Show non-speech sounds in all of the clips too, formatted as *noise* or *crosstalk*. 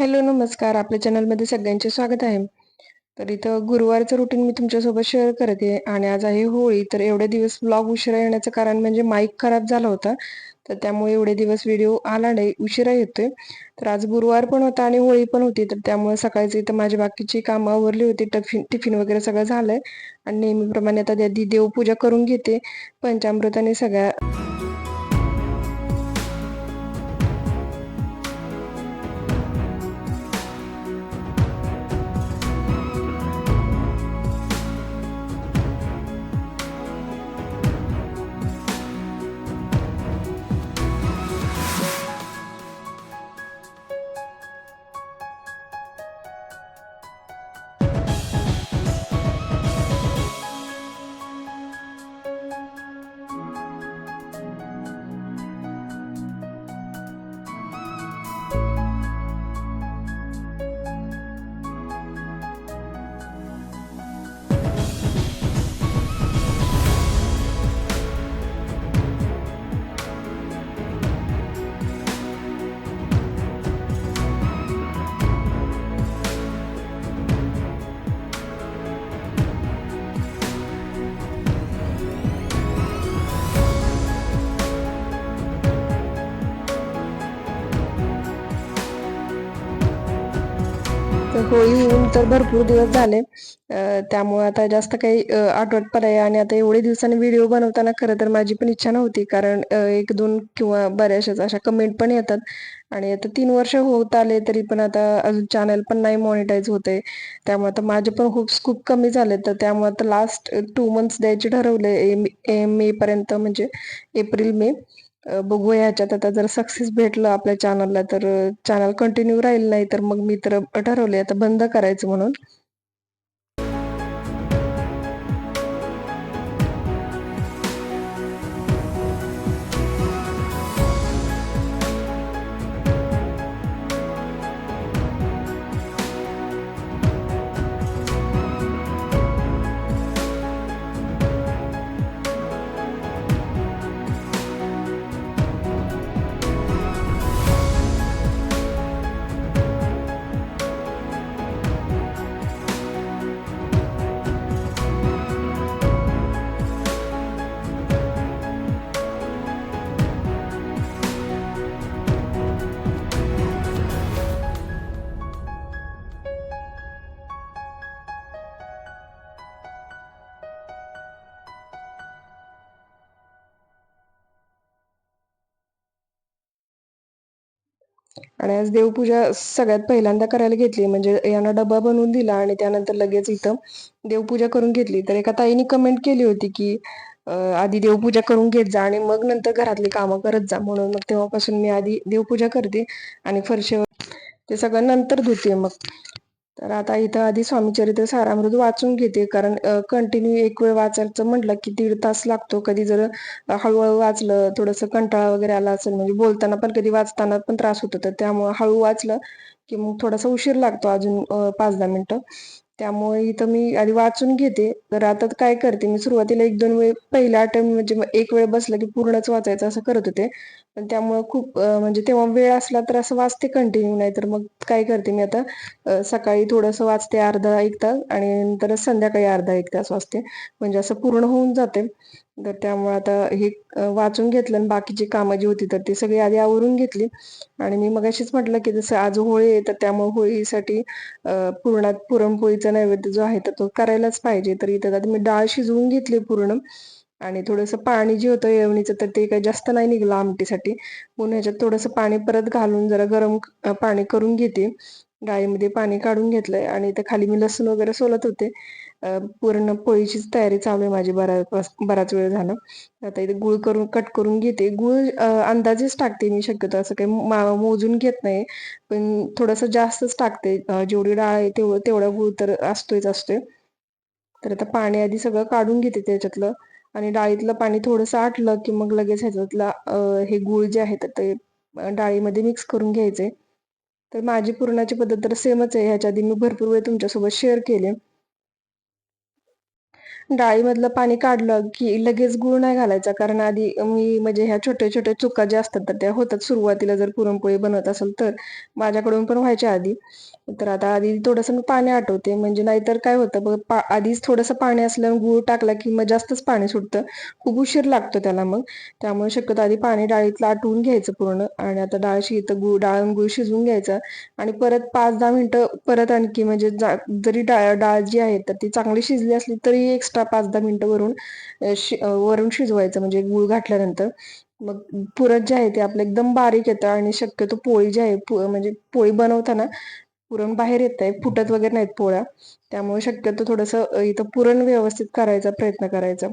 Hello नमस्कार. आपल्या चॅनलमध्ये सगळ्यांचे स्वागत आहे. तर इथं गुरुवारचं रुटीन मी तुमच्यासोबत शेअर करते आणि आज आहे होळी. तर एवढे दिवस ब्लॉग उशिरा येण्याचं कारण म्हणजे माईक खराब झाला होता. तर त्यामुळे एवढे दिवस व्हिडिओ आला नाही उशिरा येतोय. तर आज गुरुवार पण होता आणि होळी पण होती. तर त्यामुळे सकाळची इथं माझी बाकीची कामं आवरली होती. टफिन टिफिन वगैरे सगळं झालंय. आणि नेहमीप्रमाणे आता आधी देवपूजा करून घेते. पंचामृताने सगळ्या होळी होऊन तर भरपूर दिवस झाले. त्यामुळे आता जास्त काही आठवत आहे आणि आता एवढे दिवसांनी व्हिडिओ बनवताना खरं तर माझी पण इच्छा नव्हती. कारण एक दोन किंवा बऱ्याचशाच अशा कमेंट पण येतात. आणि आता तीन वर्ष होत आले तरी पण आता अजून चॅनल पण नाही मॉनिटाईज होते त्यामुळे आता माझे पण होप्स खूप कमी झाले तर त्यामुळे आता लास्ट टू मंथ्स द्यायचे ठरवले मे पर्यंत म्हणजे एप्रिल मे. बघूया ह्याच्यात आता जर सक्सेस भेटलं आपल्या चॅनलला तर चॅनल कंटिन्यू राहील नाही तर मग मी तर ठरवले आता बंद करायचं म्हणून. आणि आज देवपूजा सगळ्यात पहिल्यांदा करायला घेतली. म्हणजे यांना डबा बनवून दिला आणि त्यानंतर लगेच इथं देवपूजा करून घेतली. तर एका ताईने कमेंट केली होती की आधी देवपूजा करून घेत जा आणि मग नंतर घरातली कामं करत जा. म्हणून मग तेव्हापासून मी आधी देवपूजा करते आणि फरशीवर ते सगळं नंतर धुते मग. तर आता इथं आधी स्वामीचरित्र सारामृत वाचून घेते. कारण कंटिन्यू एक वेळ वाचायचं म्हटलं की दीड तास लागतो. कधी जर हळूहळू वाचलं थोडंसं कंटाळा वगैरे आला असेल म्हणजे बोलताना पण कधी वाचताना पण त्रास होतो. तर त्यामुळे हळू वाचलं की मग थोडासा उशीर लागतो अजून पाच दहा मिनिटं. त्यामुळे इथं मी आधी वाचून घेते. तर आता काय करते मी सुरुवातीला एक दोन वेळ पहिला अटेम्प्ट म्हणजे मग एक वेळ बसलं की पूर्णच वाचायचं असं करत होते. पण त्यामुळे खूप म्हणजे तेव्हा वेळ असला तर असं वाचते कंटिन्यू नाही तर मग काय करते मी आता सकाळी थोडंसं वाचते अर्धा एक तास आणि नंतर संध्याकाळी अर्धा एक तास वाचते. म्हणजे असं पूर्ण होऊन जाते. तर त्यामुळे आता हे वाचून घेतलं आणि बाकीची कामं जी होती तर ती सगळी आधी आवरून घेतली. आणि मी मगाशीच म्हटलं की जसं आज होळी आहे तर त्यामुळे होळीसाठी पुरणात पुरणपोळीचा नैवेद्य जो आहे तर तो करायलाच पाहिजे. तर इथं आता मी डाळ शिजवून घेतली पूर्ण. आणि थोडंसं पाणी जे होतं येवणीचं तर ते काही जास्त नाही निघलं आमटीसाठी. म्हणून ह्याच्यात थोडंसं पाणी परत घालून जरा गरम पाणी करून घेते. डाळीमध्ये पाणी काढून घेतलंय. आणि इथं खाली मी लसूण वगैरे सोलत होते. पूर्ण पोळीचीच तयारी चालू आहे माझी बराच बराच वेळ झाला. आता इथे गुळ करून कट करून घेते. गुळ अंदाजेच टाकते मी शक्यतो. असं काही मा- मोजून घेत नाही. पण थोडंसं जास्तच टाकते. जेवढी डाळ आहे तेवढं तेवढा गुळ तर असतोच असतोय. तर आता पाणी आधी सगळं काढून घेते त्याच्यातलं. आणि डाळीतलं पाणी थोडंसं आटलं की मग लगेच ह्याच्यातला हे गुळ जे आहे तर ते डाळीमध्ये मिक्स करून घ्यायचे. तर माझी पुरणाची पद्धत तर सेमच आहे. ह्याच्या आधी मी भरपूर वेळ तुमच्यासोबत शेअर केले. डाळीमधलं पाणी काढलं की लगेच गुळ नाही घालायचा. कारण आधी मी म्हणजे ह्या छोट्या छोट्या चुका ज्या असतात तर त्या होतात सुरुवातीला जर पुरणपोळी बनवत असेल तर. माझ्याकडून पण व्हायच्या आधी. तर आता आधी थोडंसं मी पाणी आठवते म्हणजे नाहीतर काय होतं बघ पा आधीच थोडंसं पाणी असल्यावर गूळ टाकला की मग जास्तच पाणी सुटतं. खूप उशीर लागतो त्याला मग. त्यामुळे शक्यतो आधी पाणी डाळीतलं आटवून घ्यायचं पूर्ण आणि आता डाळ शिजतं गूळ डाळ गूळ शिजवून घ्यायचा आणि परत पाच दहा मिनिटं परत आणखी म्हणजे जरी डाळ डाळ जी आहे तर ती चांगली शिजली असली तरी एक्स्ट्रा पाच दहा मिनिटं वरून वरून शिजवायचं म्हणजे गूळ घातल्यानंतर. मग पुरत जे आहे ते आपलं एकदम बारीक येतं आणि शक्यतो पोळी जी आहे म्हणजे पोळी बनवताना पुरण बाहेर येत आहे फुटत वगैरे नाहीत पोळ्या. त्यामुळे शक्यतो थोडंसं इथं पुरण व्यवस्थित करायचा प्रयत्न करायचा.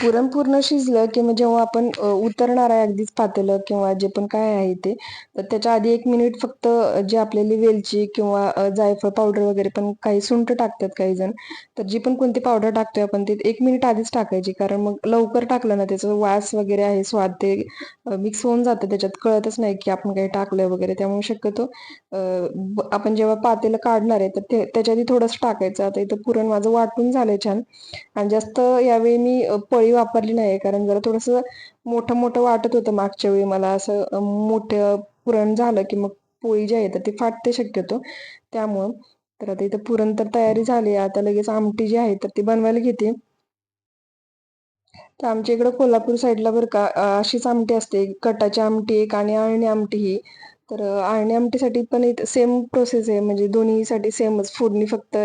पुरण पूर्ण शिजलं की मग जेव्हा आपण उतरणार आहे अगदीच पातेलं किंवा जे पण काय आहे ते तर त्याच्या आधी एक मिनिट फक्त जे आपल्याली वेलची किंवा जायफळ पावडर वगैरे पण काही सुंठ टाकतात काही जण तर जी पण कोणती पावडर टाकतोय आपण ते एक मिनिट आधीच टाकायची. कारण मग लवकर टाकलं ना त्याचं वास वगैरे आहे स्वाद ते मिक्स होऊन जातं. त्याच्यात कळतच नाही की आपण काही टाकलंय वगैरे. त्यामुळे शक्यतो आपण जेव्हा पातेलं काढणार आहे तर ते त्याच्या आधी थोडंसं टाकायचं. आता इथं पुरण माझं वाटून झालंय छान. आणि जास्त यावेळी मी पळी वापरली नाही कारण जरा थोडस मोठं मोठं वाटत होतं मागच्या वेळी मला. असं मोठं पुरण झालं की मग पोळी जी आहे तर ती फाटते शक्यतो. त्यामुळं तर आता इथं पुरण तर तयारी झाली आता लगेच आमटी जी आहे तर ती बनवायला घेते. तर आमच्या इकडं कोल्हापूर साईडला बरं का अशीच आमटी असते. कटाची आमटी एक आणि अळणी आमटी ही. तर आळणी आमटीसाठी पण सेम प्रोसेस आहे. म्हणजे दोन्हीसाठी सेमच फोडणी फक्त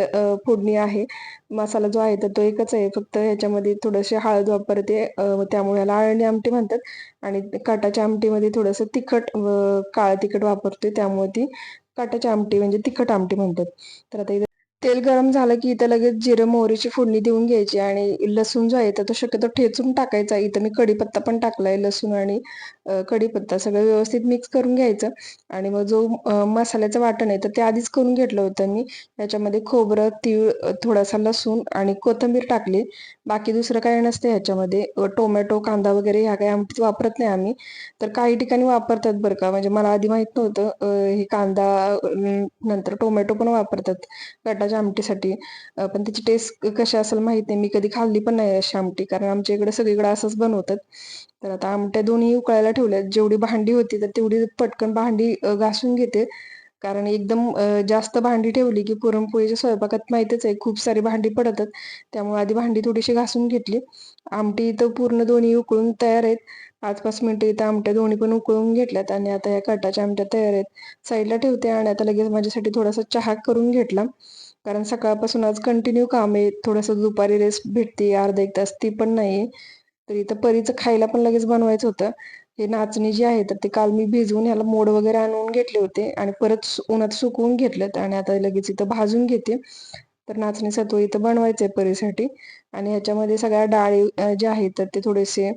फोडणी आहे. मसाला जो आहे तर तो एकच आहे. फक्त ह्याच्यामध्ये थोडंसे हळद वापरते. त्यामुळे याला आळणी आमटी म्हणतात. आणि काटाच्या आमटीमध्ये थोडंसं तिखट काळं तिखट वापरते. त्यामुळे ती काटाच्या आमटी म्हणजे तिखट आमटी म्हणतात. तर आता तेल गरम झालं की इथं लगेच जिरं मोहरीची फोडणी देऊन घ्यायची आणि लसूण जो आहे तर तो शक्यतो ठेचून टाकायचा. इथं मी कढीपत्ता पण टाकलाय लसूण आणि कढीपत्ता सगळं व्यवस्थित मिक्स करून घ्यायचं. आणि मग जो मसाल्याचं वाटण आहे तर ते आधीच करून घेतलं होतं मी. याच्यामध्ये खोबरं तीळ थोडासा लसूण आणि कोथिंबीर टाकली. बाकी दुसरं काही नसतं ह्याच्यामध्ये. टोमॅटो कांदा वगैरे ह्या काही आमटीत वापरत नाही आम्ही. तर काही ठिकाणी वापरतात बरं का. म्हणजे मला आधी माहीत नव्हतं हे कांदा नंतर टोमॅटो पण वापरतात. माझ्या आमटीसाठी. पण त्याची टेस्ट कशी असेल माहीत नाही. मी कधी खाल्ली पण नाही अशी आमटी. कारण आमच्या इकडे सगळीकडे असंच बनवतात. तर आता आमट्या दोन्ही उकळायला ठेवल्या. जेवढी भांडी होती तर तेवढी पटकन भांडी घासून घेते. कारण एकदम जास्त भांडी ठेवली की पुरणपोळीच्या स्वयंपाकात माहितीच आहे. खूप सारी भांडी पडतात. त्यामुळे आधी भांडी थोडीशी घासून घेतली. आमटी इथं पूर्ण दोन्ही उकळून तयार आहेत. पाच पाच मिनिटं इथं आमट्या दोन्ही पण उकळून घेतल्यात आणि आता या कटाच्या आमट्या तयार आहेत. साईडला ठेवते आणि आता लगेच माझ्यासाठी थोडासा चहा करून घेतला. कारण सकाळपासून आज कंटिन्यू काम आहे थोडंसं दुपारी रेस्ट भेटते अर्धा एक तास ती पण नाही तर इथं परीचं खायला पण लगेच बनवायचं होतं. हे नाचणी जी आहे तर ते काल मी भिजवून ह्याला मोड वगैरे आणून घेतले होते आणि परत उन्हात सुकवून घेतलेत आणि आता लगेच इथं भाजून घेते. तर नाचणी सत्व इथं बनवायचं आहे परीसाठी. आणि ह्याच्यामध्ये सगळ्या डाळी जे आहेत तर ते थोडेसे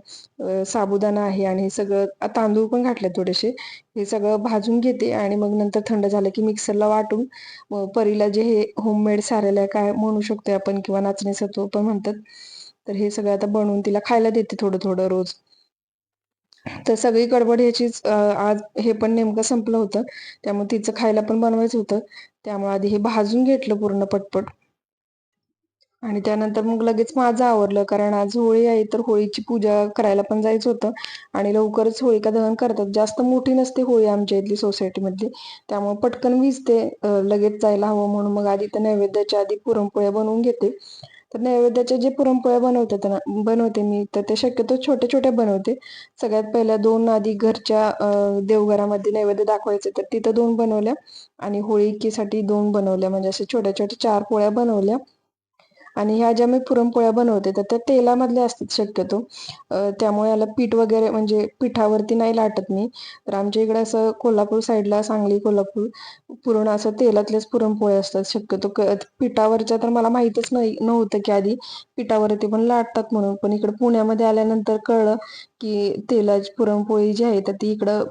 साबुदाणा आहे आणि हे सगळं तांदूळ पण घातले थोडेसे. हे सगळं भाजून घेते आणि मग नंतर थंड झालं की मिक्सरला वाटून परीला जे हे होममेड सारेल काय म्हणू शकतो आपण किंवा नाचणी सत्व पण म्हणतात. तर हे सगळं आता बनवून तिला खायला देते थोडं थोडं रोज. तर सगळी गडबड ह्याचीच आज हे पण नेमकं संपलं होतं. त्यामुळे तिचं खायला पण बनवायचं होतं. त्यामुळे आधी हे भाजून घेतलं पूर्ण पटपट. आणि त्यानंतर मग लगेच माझं आवरलं कारण आज होळी आहे तर होळीची पूजा करायला पण जायचं होतं. आणि लवकरच होळिका दहन करतात. जास्त मोठी नसते होळी आमच्या इथली सोसायटीमधली. त्यामुळे पटकन विजते लगेच जायला हवं म्हणून मग आधी तर नैवेद्याच्या आधी पुरणपोळ्या बनवून घेते. तर नैवेद्याच्या जे पुरणपोळ्या बनवतात ना बनवते मी तर ते शक्यतो छोटे छोटे बनवते. सगळ्यात पहिल्या दोन आधी घरच्या देवघरामध्ये नैवेद्य दाखवायचे तर तिथं दोन बनवल्या आणि होळीकीसाठी दोन बनवल्या. म्हणजे असे छोट्या छोट्या चार पोळ्या बनवल्या. आणि ह्या ज्या मी पुरणपोळ्या बनवते तर त्या तेलामधल्या असतात शक्यतो. त्यामुळे याला पीठ वगैरे म्हणजे पिठावरती नाही लाटत मी. तर आमच्या इकडे असं कोल्हापूर साईडला सांगली कोल्हापूर पुरण असं तेलातलेच पुरणपोळ्या असतात शक्यतो. क पिठावरच्या तर मला माहीतच नाही नव्हतं की आधी पिठावरती पण लाटतात म्हणून. पण इकडे पुण्यामध्ये आल्यानंतर कळलं की तेलाची पुरणपोळी जी आहे तर ती इकडं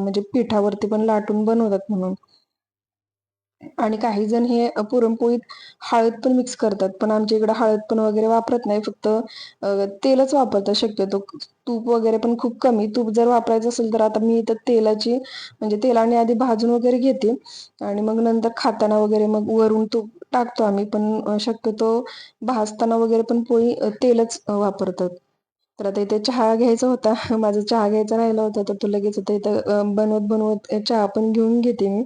म्हणजे पिठावरती पण लाटून बनवतात म्हणून. आणि काही जण हे पुरणपोळीत हळद पण मिक्स करतात. पण आमच्या इकडे हळद पण वगैरे वापरत नाही. फक्त तेलच वापरतात शक्यतो. तूप वगैरे पण खूप कमी. तूप जर वापरायचं असेल तर आता मी इथं तेलाची म्हणजे तेलाने आधी भाजून वगैरे घेते. आणि मग नंतर खाताना वगैरे मग वरून तूप टाकतो आम्ही. पण शक्यतो भाजताना वगैरे पण पोळी तेलच वापरतात. तर आता इथे चहा घ्यायचा होता. *laughs* माझा चहा घ्यायचा राहिला होता. तर तो लगेच आता इथं बनवत बनवत चहा पण घेऊन घेते मी.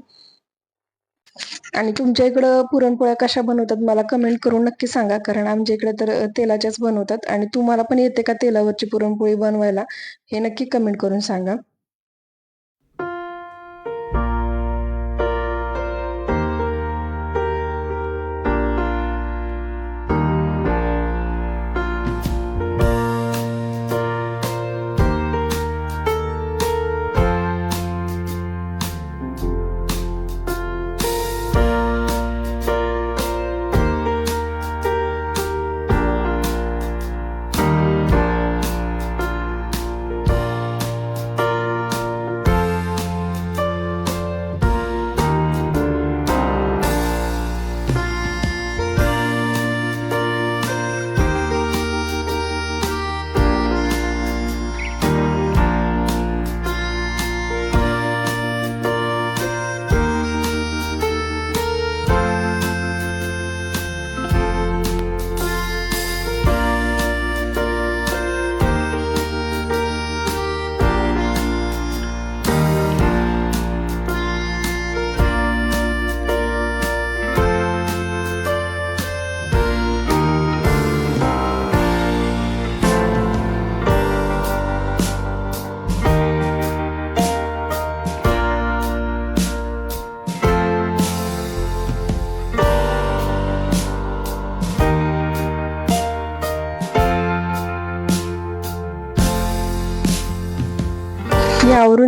आणि तुमच्या इकडं पुरणपोळ्या कशा बनवतात मला कमेंट करून नक्की सांगा. कारण आमच्या इकडे तर तेलाच्याच बनवतात. आणि तुम्हाला पण येते का तेलावरची पुरणपोळी बनवायला? हे नक्की कमेंट करून सांगा.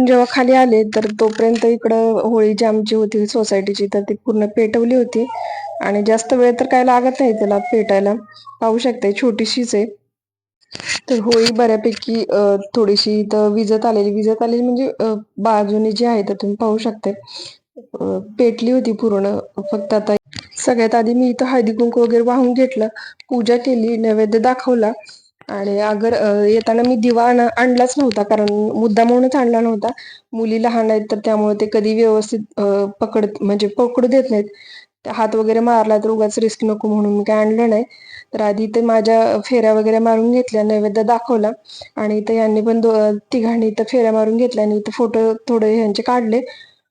जेव्हा खाली आले तर तोपर्यंत इकडं होळी जी आमची होती सोसायटीची तर ती पूर्ण पेटवली होती. आणि जास्त वेळ तर काय लागत नाही त्याला पेटायला. पाहू शकते छोटीशीच आहे. तर होळी बऱ्यापैकी थोडीशी इथं विजत आलेली. विजत आलेली म्हणजे बाजूने जी आहे तर तुम्ही पाहू शकते पेटली होती पूर्ण. फक्त आता सगळ्यात आधी मी इथं हळदी कुंकू वगैरे वाहून घेतलं. पूजा केली नैवेद्य दाखवला. आणि अगर येताना मी दिवा आण- आणलाच नव्हता कारण मुद्दा म्हणूनच आणला नव्हता. मुली लहान आहेत तर त्यामुळे ते कधी व्यवस्थित पकड म्हणजे पकडू देत नाहीत. हात वगैरे मारला तर उगाच रिस्क नको म्हणून मी काय आणलं नाही. तर आधी ते माझ्या फेऱ्या वगैरे मारून घेतल्या नैवेद्य दाखवला. आणि इथं यांनी पण दो तिघांनी इथं फेऱ्या मारून घेतल्या आणि इथं फोटो थोडे ह्यांचे काढले.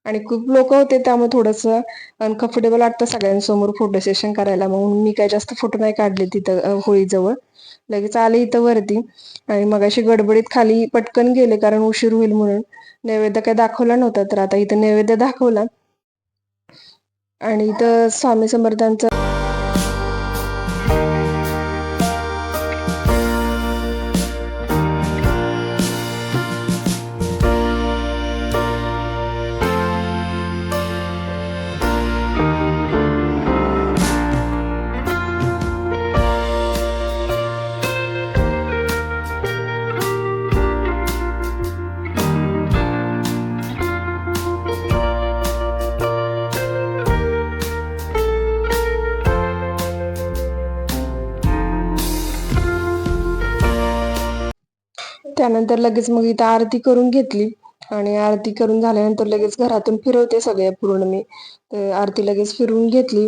आणि खूप लोक होते त्यामुळे थोडंसं अनकम्फर्टेबल वाटतं सगळ्यांसमोर फोटो सेशन करायला. म्हणून मी काय जास्त फोटो नाही काढले तिथं होळीजवळ. लगेच आले इथं वरती. आणि मग अशी गडबडीत खाली पटकन गेले कारण उशीर होईल म्हणून. नैवेद्य काय दाखवला नव्हता तर आता इथं नैवेद्य दाखवला. आणि इथं स्वामी समर्थांचं त्यानंतर लगेच मग इथं आरती करून घेतली. आणि आरती करून झाल्यानंतर लगेच घरातून फिरवते सगळे पूर्ण मी. तर आरती लगेच फिरवून घेतली.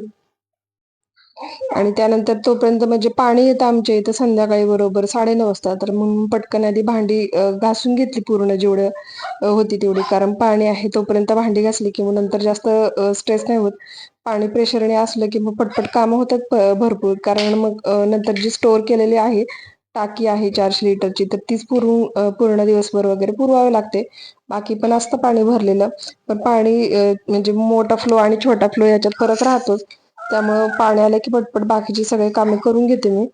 आणि त्यानंतर तोपर्यंत म्हणजे पाणी येतं आमच्या इथं संध्याकाळी बरोबर साडेनऊ वाजता. तर म्हणून पटकन आधी भांडी घासून घेतली पूर्ण जेवढं होती तेवढी. कारण पाणी आहे तोपर्यंत भांडी घासली की मग नंतर जास्त स्ट्रेस नाही होत. पाणी प्रेशरने असलं की मग पटपट कामं होतात भरपूर. कारण मग नंतर जी स्टोअर केलेली आहे टाकी आहे चारशे लिटरची तर तीच पूर्ण पूर्ण दिवसभर वगैरे पुरवावे लागते. बाकी पण असतं पाणी भरलेलं पण पाणी म्हणजे मोठा फ्लो आणि छोटा फ्लो याच्यात फरक राहतोच. त्यामुळं पाणी आलं की पटपट बाकीची सगळी कामे करून घेते मी.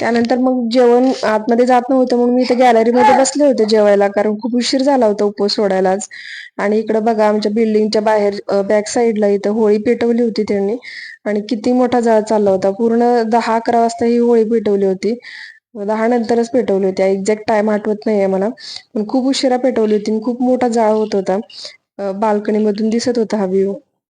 त्यानंतर मग जेवण आतमध्ये जात नव्हतं म्हणून मी इथे गॅलरीमध्ये बसले होते जेवायला कारण खूप उशीर झाला होता उपवास सोडायलाच आणि इकडं बघा आमच्या बिल्डिंगच्या बाहेर बॅक साईडला इथं होळी पेटवली होती त्यांनी. आणि किती मोठा जाळ चालला होता. पूर्ण दहा अकरा वाजता ही होळी पेटवली होती. दहा नंतरच पेटवली होती. एक्झॅक्ट टाइम आठवत नाहीये मला. पण खूप उशिरा पेटवली होती आणि खूप मोठा जाळ होत होता. बाल्कनीमधून दिसत होता हा व्ह्यू.